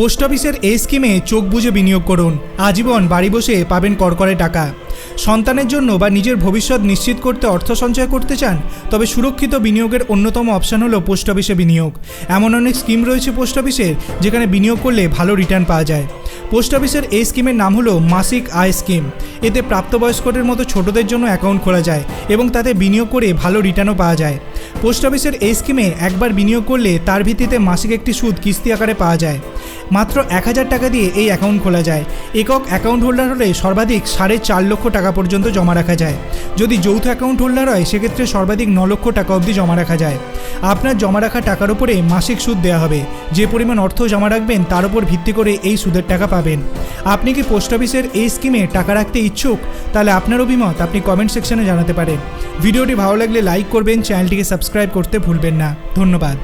Post অফিসের এই স্কিমে চোখ বুঝে বিনিয়োগ করুন। আজীবন বাড়ি বসে পাবেন করকরে টাকা। সন্তানের জন্য বা নিজের ভবিষ্যৎ নিশ্চিত করতে অর্থ সঞ্চয় করতে চান, তবে সুরক্ষিত বিনিয়োগের অন্যতম অপশান হলো পোস্ট অফিসে বিনিয়োগ। এমন অনেক স্কিম রয়েছে পোস্ট অফিসের যেখানে বিনিয়োগ করলে ভালো রিটার্ন পাওয়া যায়। পোস্ট অফিসের এই স্কিমের নাম হলো মাসিক আয় স্কিম। এতে প্রাপ্তবয়স্কদের মতো ছোটদের জন্য অ্যাকাউন্ট খোলা যায় এবং তাতে বিনিয়োগ করে ভালো রিটার্নও পাওয়া যায়। পোস্ট অফিসের এই স্কিমে একবার বিনিয়োগ করলে তার ভিত্তিতে মাসিক একটি সুদ কিস্তি আকারে পাওয়া যায়। মাত্র এক হাজার টাকা দিয়ে এই অ্যাকাউন্ট খোলা যায়। একক অ্যাকাউন্ট হোল্ডার হলে সর্বাধিক সাড়ে চার লক্ষ টাকা পর্যন্ত জমা রাখা যায়। যদি যৌথ অ্যাকাউন্ট হোল্ডার হয়, সেক্ষেত্রে সর্বাধিক ন লক্ষ টাকা অবধি জমা রাখা যায়। আপনার জমা রাখা টাকার উপরে মাসিক সুদ দেওয়া হবে। যে পরিমাণ অর্থ জমা রাখবেন তার উপর ভিত্তি করে এই সুদের টাকা পাবেন। আপনি কি পোস্ট অফিসের এই স্কিমে টাকা রাখতে ইচ্ছুক? তাহলে আপনার অভিমত আপনি কমেন্ট সেকশনে জানাতে পারেন। ভিডিওটি ভালো লাগলে লাইক করবেন, চ্যানেলটিকে সাবস্ক্রাইব করতে ভুলবেন না। ধন্যবাদ।